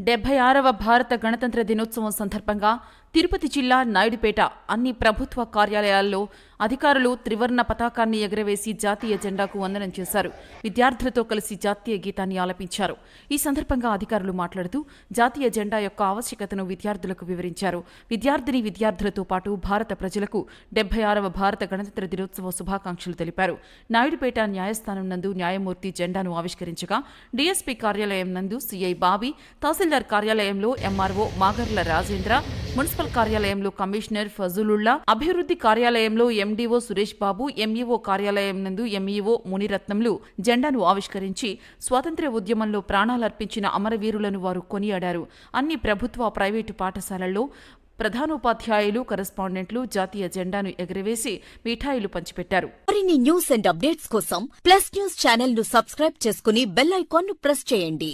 డెబ్బై ఆరవ భారత గణతంత్ర దినోత్సవం సందర్భంగా తిరుపతి జిల్లా నాయుడుపేట అన్ని ప్రభుత్వ కార్యాలయాల్లో అధికారులు త్రివర్ణ పతాకాన్ని ఎగరవేసి జాతీయ జెండాకు వందనం చేశారు. విద్యార్థులతో కలిసి జాతీయ గీతాన్ని ఆలపించారు. ఈ సందర్భంగా అధికారులు మాట్లాడుతూ జాతీయ జెండా యొక్క ఆవశ్యకతను విద్యార్థులకు వివరించారు. విద్యార్థిని విద్యార్థులతో పాటు భారత ప్రజలకు డెబ్బై ఆరవ భారత గణతంత్ర దినోత్సవ శుభాకాంక్షలు తెలిపారు. నాయుడుపేట న్యాయస్థానం నందు న్యాయమూర్తి జెండాను ఆవిష్కరించగా డీఎస్పీ కార్యాలయం నందు సీఐ బాబీ తహసీల్దార్ కార్యాలయంలో ఎంఆర్ఓ మాగర్ల రాజేంద్ర మున్సిపల్ కార్యాలయంలో కమిషనర్ ఫజులుల్లా అభివృద్ధి కార్యాలయంలో ఎండీఓ సురేష్ బాబు ఎంఈఓ కార్యాలయం నందు ఎంఈఓ మునిరత్నంలు జెండాను ఆవిష్కరించి స్వాతంత్ర్య ఉద్యమంలో ప్రాణాలర్పించిన అమరవీరులను వారు కొనియాడారు. అన్ని ప్రభుత్వ ప్రైవేటు పాఠశాలల్లో ప్రధానోపాధ్యాయులు కరెస్పాండెంట్లు జాతీయ జెండాను ఎగరవేసి మిఠాయిలు పంచిపెట్టారు. మరిన్ని న్యూస్ అండ్ అప్డేట్స్ కోసం ప్లస్ న్యూస్ ఛానల్ను సబ్స్క్రైబ్ చేసుకుని బెల్ ఐకాన్ను ప్రెస్ చేయండి.